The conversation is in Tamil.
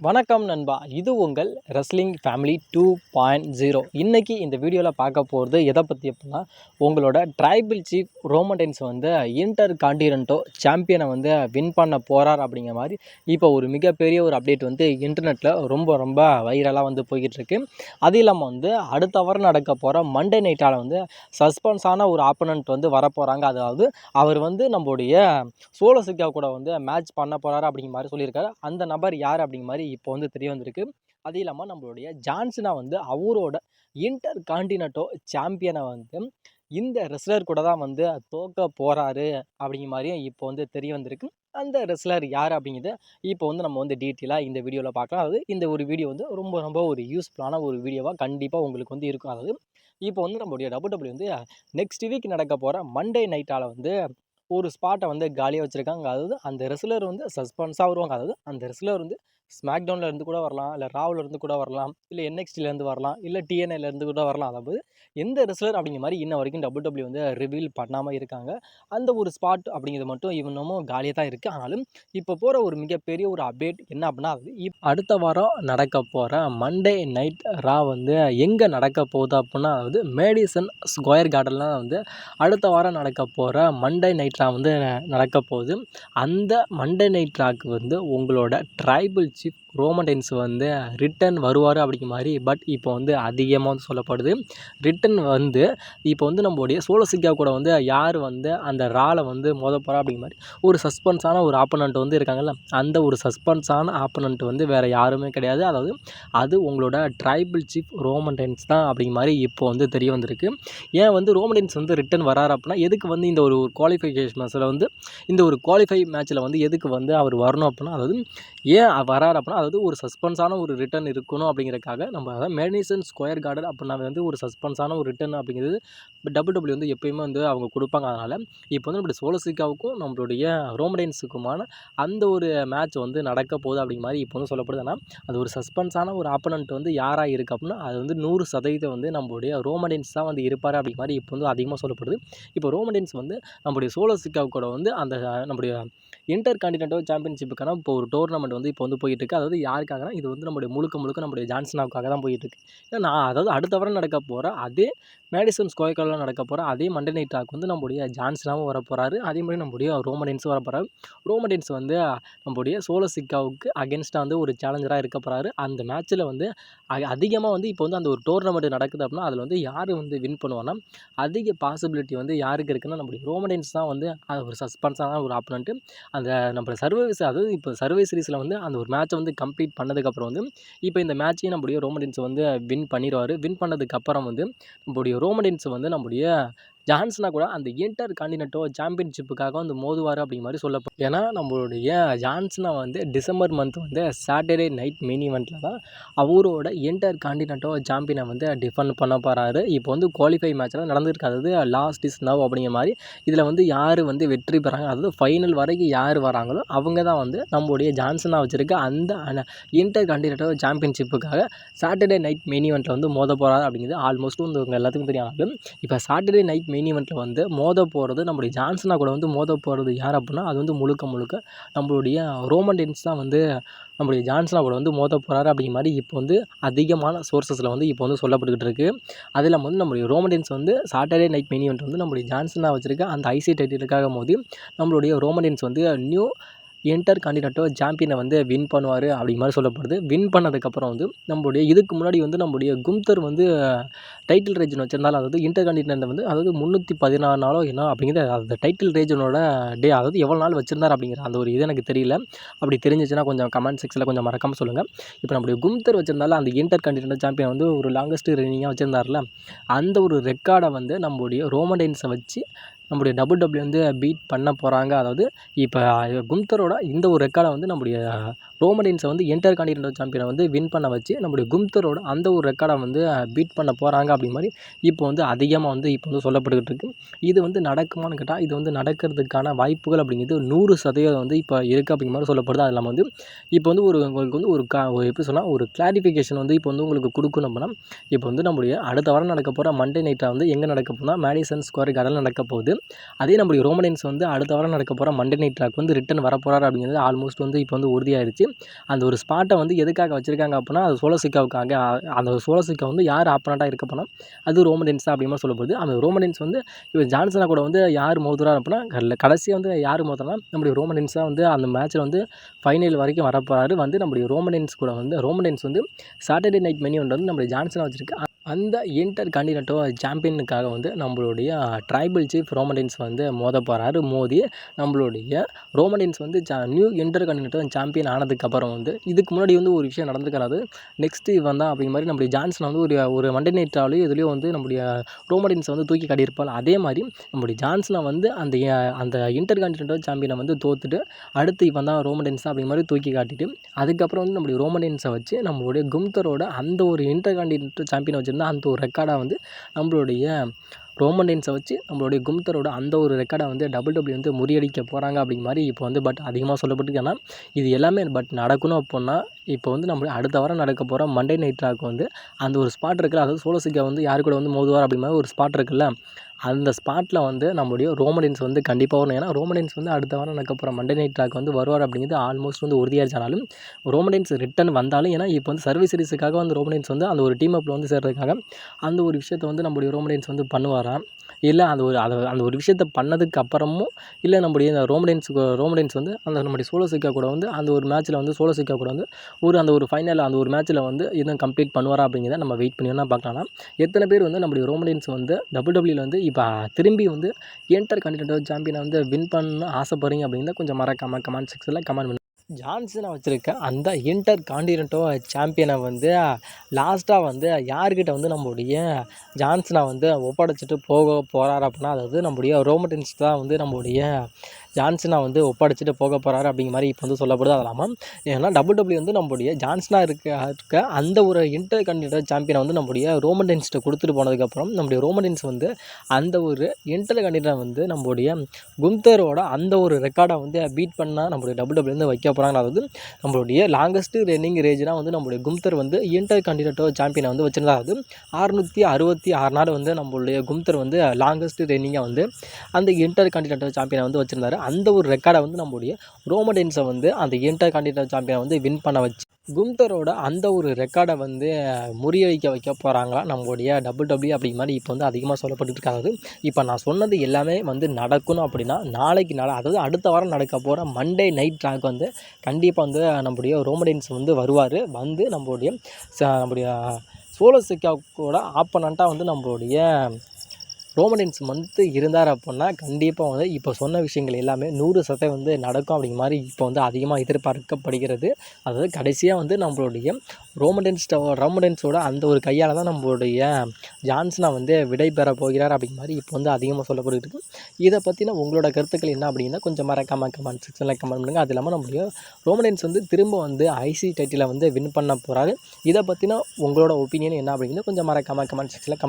வணக்கம் நண்பா. இது உங்கள் wrestling family two point zero இன்றைக்கி இந்த வீடியோவில் பார்க்க போகிறது எதை பற்றி அப்படின்னா உங்களோட ட்ரைபிள் சீஃப் ரோமன்டைன்ஸ் வந்து இன்டர் கான்டினென்டோ சாம்பியனை வந்து வின் பண்ண போகிறார் அப்படிங்கிற மாதிரி இப்போ ஒரு மிகப்பெரிய ஒரு அப்டேட் வந்து இன்டர்நெட்டில் ரொம்ப ரொம்ப வைரலாக வந்து போய்கிட்டுருக்கு அது இல்லாமல் வந்து அடுத்த வாரம் நடக்க போகிற மண்டே நைட்டால் வந்து சஸ்பென்ஸான ஒரு ஆப்பனண்ட் வந்து வரப்போகிறாங்க அதாவது அவர் வந்து நம்மளுடைய சோலசிக்கா கூட வந்து மேட்ச் பண்ண போகிறாரு அப்படிங்கிற மாதிரி சொல்லியிருக்காரு. அந்த நபர் யார் அப்படிங்கிற மாதிரி இப்போ வந்து தெரிய வந்திருக்கு. அது இல்லாமல் நம்மளுடைய ஜான்சனா வந்து அவரோட இன்டர் காண்டினட்டோ சாம்பியனை வந்து இந்த ரெஸ்லர் கூட தான் வந்து தோக்க போகிறாரு அப்படிங்கிற மாதிரியும் இப்போ வந்து தெரிய வந்திருக்கு. அந்த ரெஸ்லர் யார் அப்படிங்கிறத இப்போ வந்து நம்ம வந்து டீட்டெயிலாக இந்த வீடியோவில் பார்க்கலாம். அதாவது இந்த ஒரு வீடியோ வந்து ரொம்ப ரொம்ப ஒரு யூஸ்ஃபுல்லான ஒரு வீடியோவாக கண்டிப்பாக உங்களுக்கு வந்து இருக்கும். அதாவது இப்போ வந்து நம்மளுடைய டபுள் டபுள்யூ வந்து நெக்ஸ்ட் வீக் நடக்க போகிற மண்டே நைட்டால் வந்து ஒரு ஸ்பாட்டை வந்து காலியாக வச்சுருக்காங்க. அதாவது அந்த ரெஸ்லர் வந்து சஸ்பென்ஸாக வருவாங்க. அதாவது அந்த ரெஸ்லர் வந்து ஸ்மாக் இருந்து கூட வரலாம். இல்லை ராவில் இருந்து கூட வரலாம். இல்லை என்எக்ஸ்டிலேருந்து வரலாம். இல்லை டிஎன்ஏலேருந்து கூட வரலாம். அதாவது எந்த ரெஸ்லர் அப்படிங்கிற மாதிரி இன்ன வரைக்கும் டபுள் டபிள்யூ வந்து ரிவீல் பண்ணாமல் இருக்காங்க. அந்த ஒரு ஸ்பாட் அப்படிங்கிறது மட்டும் இன்னமும் காலியாக தான் இருக்குது ஆனாலும் இப்போ போகிற ஒரு மிகப்பெரிய ஒரு அப்டேட் என்ன அப்படின்னா அது இப் அடுத்த வாரம் நடக்க போகிற மண்டே நைட் ரா வந்து எங்கே நடக்க போகுது அப்படின்னா அதாவது மேடிசன் ஸ்கொயர் கார்டன்லாம் வந்து அடுத்த வாரம் நடக்க போகிற மண்டே நைட் ரா வந்து நடக்க போகுது. அந்த மண்டே நைட் ராக்கு வந்து உங்களோட ட்ரைபிள் ці ரோமன் ரோமன்டைன்ஸ் வந்து ரிட்டன் வருவார் அப்படிங்கிற மாதிரி பட் இப்போ வந்து அதிகமாக வந்து சொல்லப்படுது. ரிட்டன் வந்து இப்போ வந்து நம்மளுடைய சோலசிக்கா கூட வந்து யார் வந்து அந்த ராலை வந்து மோத போகிறா அப்படிங்கிற மாதிரி ஒரு சஸ்பென்ஸான ஒரு ஆப்பனண்ட் வந்து இருக்காங்கல்ல அந்த ஒரு சஸ்பென்ஸான ஆப்பனண்ட் வந்து வேறு யாருமே கிடையாது. அதாவது அது உங்களோட ட்ரைபிள் சீஃப் ரோமன்டைன்ஸ் தான் அப்படிங்கிற மாதிரி இப்போ வந்து தெரிய வந்திருக்கு. ஏன் வந்து ரோமன்டைன்ஸ் வந்து ரிட்டன் வராரு அப்படின்னா எதுக்கு வந்து இந்த ஒரு குவாலிஃபிகேஷன் மேட்ச்சில் வந்து இந்த ஒரு குவாலிஃபை மேட்ச்சில் வந்து எதுக்கு வந்து அவர் வரணும் அப்படின்னா அதாவது ஏன் வராரு அப்படின்னா அதாவது ஒரு சஸ்பென்ஸான ஒரு ரிட்டன் இருக்கணும் அப்படிங்கிறக்காக நம்ம அதாவது மேடிசன் ஸ்கொயர் கார்டன் அப்படின்னா வந்து ஒரு சஸ்பென்ஸான ஒரு ரிட்டன் அப்படிங்கிறது டபுள் டபுள்யூ வந்து எப்பயுமே வந்து அவங்க கொடுப்பாங்க. அதனால் இப்போ வந்து நம்மளுடைய சோலசிக்காவுக்கும் நம்மளுடைய ரோமடைன்ஸுக்குமான அந்த ஒரு மேட்ச் வந்து நடக்க போகுது அப்படிங்கிற மாதிரி இப்போ வந்து சொல்லப்படுது. ஆனால் அது ஒரு சஸ்பென்ஸான ஒரு ஆப்பனண்ட் வந்து யாராக இருக்குது அப்படின்னா அது வந்து நூறு சதவீதம் வந்து நம்மளுடைய ரோமடைன்ஸ் தான் வந்து இருப்பார் அப்படிங்கிற மாதிரி இப்போ வந்து அதிகமாக சொல்லப்படுது. இப்போ ரோமடைன்ஸ் வந்து நம்மளுடைய சோலசிக்காவுக்கூட வந்து அந்த நம்முடைய இன்டர் கான்டினென்டல் சாம்பியன்ஷிப்புக்கான இப்போ ஒரு டோர்னமெண்ட் வந்து இப்போ வந்து போயிட்டு இருக்கு. அதாவது யாருக்காகனா இது வந்து நம்முடைய முழுக்க முழுக்க நம்முடைய ஜான்சனாவுக்காக தான் போயிட்டு இருக்கு ஏன்னா நான் அதாவது அடுத்த வாரம் நடக்க போகிற அதே மேடிசன் ஸ்கொயர் கார்டில் நடக்க போகிற அதே மண்டே நைட் டாக் வந்து நம்முடைய ஜான்சனாவும் வர போகிறாரு அதே மாதிரி நம்முடைய ரோமடென்ஸும் வர போகிறாரு ரோமடென்ஸ் வந்து நம்முடைய சோலோ சிக்காவுக்கு அகேன்ஸ்டாக வந்து ஒரு சேலஞ்சராக இருக்க போகிறாரு அந்த மேட்ச்சில் வந்து அதிகமாக வந்து இப்போ வந்து அந்த ஒரு டோர்னமெண்ட் நடக்குது அப்படின்னா அதில் வந்து யார் வந்து வின் பண்ணுவான்னா அதிக பாசிபிலிட்டி வந்து யாருக்கு இருக்குன்னா நம்முடைய ரோமடென்ஸ் தான் வந்து அது ஒரு சஸ்பென்ஸான ஒரு ஆப்பனண்ட்டு அந்த நம்ம சர்வீஸ் அதாவது இப்போ சர்வே சீரீஸில் வந்து அந்த ஒரு மேட்ச்சை வந்து கம்ப்ளீட் பண்ணதுக்கப்புறம் வந்து இப்போ இந்த மேட்ச்சையும் நம்முடைய ரோமடென்ஸ் வந்து வின் பண்ணிடுவார் வின் பண்ணதுக்கப்புறம் வந்து நம்முடைய ரோமனின்ஸ் வந்து நம்முடைய ஜான்சனா கூட அந்த இன்டர் கான்டினென்டோ சாம்பியன்ஷிப்புக்காக வந்து மோதுவார் அப்படிங்கிற மாதிரி சொல்லப்படும் ஏன்னா நம்மளுடைய ஜான்சனா வந்து டிசம்பர் மந்த் வந்து சாட்டர்டே நைட் மெயின் ஈவெண்ட்டில் தான் அவரோட இன்டர் கான்டினென்டோ சாம்பியனை வந்து டிஃபெண்ட் பண்ண போகிறாரு இப்போ வந்து குவாலிஃபை மேட்ச்லாம் நடந்திருக்காது லாஸ்ட் இஸ் நவ் அப்படிங்கிற மாதிரி இதில் வந்து யார் வந்து வெற்றி பெறாங்க அதாவது ஃபைனல் வரைக்கும் யார் வராங்களோ அவங்க தான் வந்து நம்மளுடைய ஜான்சனாக வச்சுருக்க அந்த இன்டர் கான்டினென்டோ சாம்பியன்ஷிப்புக்காக சாட்டர்டே நைட் மெயின் ஈவெண்ட்டில் வந்து மோத போகிறாரு அப்படிங்கிறது ஆல்மோஸ்ட் வந்து உங்கள் எல்லாத்துக்கும் தெரியும். இப்போ சாட்டர்டே நைட் மெயின் ஈவெண்ட்டில் வந்து மோத போகிறது நம்முடைய ஜான்சனா கூட வந்து மோத போகிறது யார் அப்படின்னா அது வந்து முழுக்க முழுக்க நம்மளுடைய ரோமன் டென்ஸ் தான் வந்து நம்முடைய ஜான்சனா கூட வந்து மோத போகிறாரு அப்படிங்கிற மாதிரி இப்போ வந்து அதிகமான சோர்ஸஸில் வந்து இப்போ வந்து சொல்லப்பட்டுக்கிட்டு இருக்குது அது இல்லாமல் வந்து நம்மளுடைய ரோமடென்ஸ் வந்து சாட்டர்டே நைட் மெயின் ஈவெண்ட் வந்து நம்மளுடைய ஜான்சனாக வச்சுருக்க அந்த ஐசி டைட்டிலுக்காக போது நம்மளுடைய ரோமடென்ஸ் வந்து நியூ இன்டர் கான்டினென்டோ சாம்பியனை வந்து வின் பண்ணுவார் அப்படிங்கிற மாதிரி சொல்லப்படுது. வின் பண்ணதுக்கப்புறம் வந்து நம்மளுடைய இதுக்கு முன்னாடி வந்து நம்முடைய கும்தர் வந்து டைட்டில் ரேஜன் வச்சிருந்தாலும் அதாவது இன்டர் கான்டினென்ட் வந்து அதாவது முந்நூற்றி பதினாறு நாளோ என்ன அப்படிங்கிறது அந்த டைட்டில் ரேஜனோட டே அதாவது எவ்வளோ நாள் வச்சிருந்தார் அப்படிங்கிற அந்த ஒரு இது எனக்கு தெரியல. அப்படி தெரிஞ்சிச்சுன்னா கொஞ்சம் கமெண்ட் செக்ஷனில் கொஞ்சம் மறக்காமல் சொல்லுங்கள் இப்போ நம்மளுடைய கும்தர் வச்சிருந்தாலும் அந்த இன்டர் கான்டினென்டல் சாம்பியன் வந்து ஒரு லாங்கஸ்ட் ரன்னிங்காக வச்சிருந்தார்ல அந்த ஒரு ரெக்கார்டை வந்து நம்மளுடைய ரோமடைன்ஸை வச்சு நம்முடைய டபுள் டபுள்யூ வந்து பீட் பண்ண போகிறாங்க அதாவது இப்போ கும்தரோட இந்த ஒரு ரெக்கார்டை வந்து நம்முடைய ரோமடின்ஸை வந்து என்டர் கான்டினென்டல் சாம்பியனை வந்து வின் பண்ண வச்சு நம்முடைய கும்தரோட அந்த ஒரு ரெக்கார்டை வந்து பீட் பண்ண போகிறாங்க அப்படி மாதிரி இப்போ வந்து அதிகமாக வந்து இப்போ வந்து சொல்லப்பட்டுக்கிட்டு இருக்குது இது வந்து நடக்குமான்னு கேட்டால் இது வந்து நடக்கிறதுக்கான வாய்ப்புகள் அப்படிங்கிறது நூறு சதவீதம் வந்து இப்போ இருக்குது அப்படிங்கிற மாதிரி சொல்லப்படுது. அது இல்லாமல் வந்து இப்போ வந்து ஒரு உங்களுக்கு வந்து ஒரு கா எப்படி சொன்னால் ஒரு கிளாரிஃபிகேஷன் வந்து இப்போ வந்து உங்களுக்கு கொடுக்கணும் அப்படின்னா இப்போ வந்து நம்முடைய அடுத்த வாரம் நடக்க போகிற மண்டே நைட்டாக வந்து எங்கே நடக்க போனால் மேடிசன் ஸ்கொயர் கார்டனில் நடக்க போகுது. அதே நம்மளுடைய ரோமடென்ஸ் வந்து அடுத்த வாரம் நடக்க போகிற மண்டே நைட் ட்ராக் வந்து ரிட்டன் வரப்போகிறார் அப்படிங்கிறது ஆல்மோஸ்ட் வந்து இப்போ வந்து உறுதியாயிருச்சு. அந்த ஒரு ஸ்பாட்டை வந்து எதுக்காக வச்சுருக்காங்க அப்படின்னா அது சோலசிக்காவுக்காக அந்த சோலசிக்கா வந்து யார் ஆப்பனண்ட்டாக இருக்க போனால் அது ரோமடென்ஸ் தான் அப்படிங்கிற சொல்லப்படுது அந்த ரோமடென்ஸ் வந்து இப்போ ஜான்சனா கூட வந்து யார் மோதுறா அப்படின்னா கடைசியாக கடைசியாக வந்து யார் மோதுறனா நம்முடைய ரோமடென்ஸ் தான் வந்து அந்த மேட்ச்சில் வந்து ஃபைனல் வரைக்கும் வரப்போகிறாரு வந்து நம்முடைய ரோமடென்ஸ் கூட வந்து ரோமடென்ஸ் வந்து சாட்டர்டே நைட் மெனி ஒன்று வந்து நம்மளுடைய ஜான்சனாக வச்சுருக்கு. அந்த இன்டர் காண்டினென்டோ சாம்பியனுக்காக வந்து நம்மளுடைய ட்ரைபல் சீஃப் ரோமடின்ஸ் வந்து மோத போகிறாரு மோதி நம்மளுடைய ரோமடின்ஸ் வந்து சா நியூ இன்டர் காண்டினென்டோ சாம்பியன் ஆனதுக்கப்புறம் வந்து இதுக்கு முன்னாடி வந்து ஒரு விஷயம் நடந்துக்கிறாது நெக்ஸ்ட் இவன் தான் அப்படிங்கிற மாதிரி நம்முடைய ஜான்சன் வந்து ஒரு ஒரு மண்டே நைட்டாலையும் இதுலேயும் வந்து நம்முடைய ரோமடின்ஸை வந்து தூக்கி காட்டியிருப்பாள் அதே மாதிரி நம்முடைய ஜான்சனை வந்து அந்த அந்த இன்டர் காண்டினென்டல் சாம்பியனை வந்து தோத்துட்டு அடுத்து இவன் தான் ரோமடின்ஸ் அப்படிங்கிற மாதிரி தூக்கி காட்டிட்டு அதுக்கப்புறம் வந்து நம்முடைய ரோமடின்ஸை வச்சு நம்மளுடைய கும்தரோட அந்த ஒரு இன்டர் காண்டினென்டல் சாம்பியனை வந்து அந்த ஒரு ரெக்கார்டாக வந்து நம்மளுடைய ரோமன் டைன்ஸை வச்சு நம்மளுடைய கும்தரோட அந்த ஒரு ரெக்கார்டை வந்து டபுள் டபுள்யூ வந்து முறியடிக்க போகிறாங்க அப்படிங்கிற மாதிரி இப்போ வந்து பட் அதிகமாக சொல்லப்பட்டிருக்கு. ஏன்னா இது எல்லாமே பட் நடக்கணும் அப்படின்னா இப்போ வந்து நம்ம அடுத்த வாரம் நடக்க போகிற மண்டே நைட் வந்து அந்த ஒரு ஸ்பாட் இருக்குல்ல அதாவது சோலசிக்கா வந்து யார் கூட வந்து மோதுவார் அப்படிங்கிற ஒரு ஸ்பாட் இருக்குல்ல அந்த ஸ்பாட்டில் வந்து நம்மளுடைய ரோமடின்ஸ் வந்து கண்டிப்பாக வரணும். ஏன்னா ரோமடின்ஸ் வந்து அடுத்த வாரம் நடக்க போகிற மண்டே நைட் ட்ராக் வந்து வருவார் அப்படிங்கிறது ஆல்மோஸ்ட் வந்து உறுதியாச்சானாலும் ரோமடின்ஸ் ரிட்டன் வந்தாலும் ஏன்னா இப்போ வந்து சர்வீஸ் சீரிஸுக்காக வந்து ரோமடின்ஸ் வந்து அந்த ஒரு டீம் அப்பில் வந்து சேர்றதுக்காக அந்த ஒரு விஷயத்தை வந்து நம்முடைய ரோமடின்ஸ் வந்து பண்ணுவாராம். இல்லை அது ஒரு அதை அந்த ஒரு விஷயத்த பண்ணதுக்கு அப்புறமும் இல்லை நம்முடைய இந்த ரோமடின்ஸ் ரோமடின்ஸ் வந்து அந்த நம்முடைய சோலோசிக்கா கூட வந்து அந்த ஒரு மேட்ச்சில் வந்து சோலோசிக்கா கூட வந்து ஒரு அந்த ஒரு ஃபைனல் அந்த ஒரு மேட்ச்சில் வந்து இதுவும் கம்ப்ளீட் பண்ணுவாரா அப்படிங்கிறத நம்ம வெயிட் பண்ணி வேணால் பார்க்கலாம் எத்தனை பேர் வந்து நம்முடைய ரோமடின்ஸ் வந்து டபுள் டபுள்யூல வந்து இப்போ திரும்பி வந்து என்டர் கண்டினென்டல் சாம்பியனை வந்து வின் பண்ண ஆசைப்படுறீங்க அப்படிங்கிறத கொஞ்சம் மறக்காமல் கமெண்ட் செக்ஷனில் கமெண்ட் பண்ணி ஜான்சனை வச்சுருக்கேன். அந்த இன்டர் காண்டினென்டோ சாம்பியனை வந்து லாஸ்ட்டாக வந்து யார்கிட்ட வந்து நம்முடைய ஜான்சனை வந்து ஒப்படைச்சிட்டு போக போகிறாரு அப்படின்னா அதாவது நம்முடைய ரோமட்டின்ஸ் தான் வந்து நம்முடைய ஜான்சனா வந்து ஒப்படைச்சிட்டு போக போகிறாரு அப்படிங்கிற மாதிரி இப்போ வந்து சொல்லப்படுது. அது இல்லாமல் ஏன்னா டபுள் டபுள்யூ வந்து நம்முடைய ஜான்சனாக இருக்க இருக்க அந்த ஒரு இன்டர் கண்டினென்டல் சாம்பியனை வந்து நம்முடைய ரோமன்டென்ஸ்ட்டு கொடுத்துட்டு போனதுக்கப்புறம் நம்முடைய ரோமன்டென்ஸ் வந்து அந்த ஒரு இன்டர் கண்டினென்டல் வந்து நம்முடைய கும்தரோட அந்த ஒரு ரெக்கார்டை வந்து பீட் பண்ணால் நம்மளுடைய டபுள் டபுள்யூ வந்து வைக்க போகிறாங்க அதாவது நம்மளுடைய லாங்கஸ்ட்டு ரன்னிங் ரேஜ்னா வந்து நம்மளுடைய கும்தர் வந்து இன்டர் கண்டினென்டல் சாம்பியனை வந்து வச்சிருந்தா அது அறுநூற்றி அறுபத்தி ஆறு நாள் வந்து நம்மளுடைய கும்தர் வந்து லாங்கஸ்ட் ரன்னிங்காக வந்து அந்த இன்டர் காண்டினென்டல் சாம்பியனை வந்து வச்சுருந்தாரு. அந்த ஒரு ரெக்கார்டை வந்து நம்மளுடைய ரோமடென்ஸை வந்து அந்த இன்டர் காண்டினென்டல் சாம்பியனை வந்து வின் பண்ண வச்சு கும்தரோட அந்த ஒரு ரெக்கார்டை வந்து முறியடிக்க வைக்க போகிறாங்களா நம்மளுடைய டபுள் டபிள்யூ அப்படிங்கிற மாதிரி இப்போ வந்து அதிகமாக சொல்லப்பட்டுட்டு இருக்காங்க. இப்போ நான் சொன்னது எல்லாமே வந்து நடக்கணும் அப்படின்னா நாளைக்கு நாளை அதாவது அடுத்த வாரம் நடக்க போகிற மண்டே நைட் ட்ராக் வந்து கண்டிப்பாக வந்து நம்முடைய ரோமடென்ஸ் வந்து வருவார். வந்து நம்மளுடைய ச- நம்முடைய சோலோ சிக்காவோட ஆப்பனண்ட்டாக வந்து நம்மளுடைய ரோமனின்ஸ் வந்து இருந்தார் அப்படின்னா கண்டிப்பாக வந்து இப்போ சொன்ன விஷயங்கள் எல்லாமே நூறு சதவீதம் வந்து நடக்கும் அப்படிங்கிற மாதிரி இப்போ வந்து அதிகமாக எதிர்பார்க்கப்படுகிறது. அதாவது கடைசியாக வந்து நம்மளுடைய ரோமடென்ஸ் ரோமடென்ஸோட அந்த ஒரு கையால் தான் நம்மளுடைய ஜான்சனை வந்து விடை பெற போகிறார் அப்படிங்கிற மாதிரி இப்போ வந்து அதிகமாக சொல்லப்பட்டு இதை பற்றின உங்களோட கருத்துக்கள் என்ன அப்படின்னா கொஞ்சம் மறக்காம கமெண்ட் செக்ஷனில் கமெண்ட் பண்ணுங்கள் அது இல்லாமல் நம்மளுடைய ரோமடென்ஸ் வந்து திரும்ப வந்து ஐசி டைட்டிலை வந்து வின் பண்ண போகிறாரு இதை பற்றின உங்களோட ஒப்பீனியன் என்ன அப்படிங்கிறது கொஞ்சம் மறக்காம கமெண்ட் செக்ஷனில்